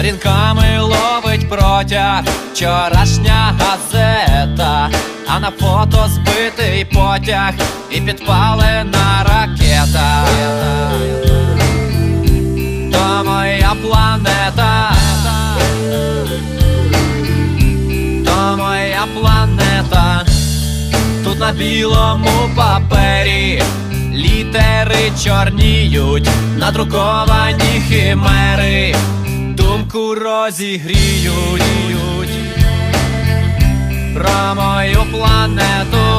Сторінками ловить протяг вчорашня газета, а на фото збитий потяг і підпалена ракета. То моя планета. То моя планета. Тут на білому папері літери чорніють, надруковані химери, думку розігріють про мою планету.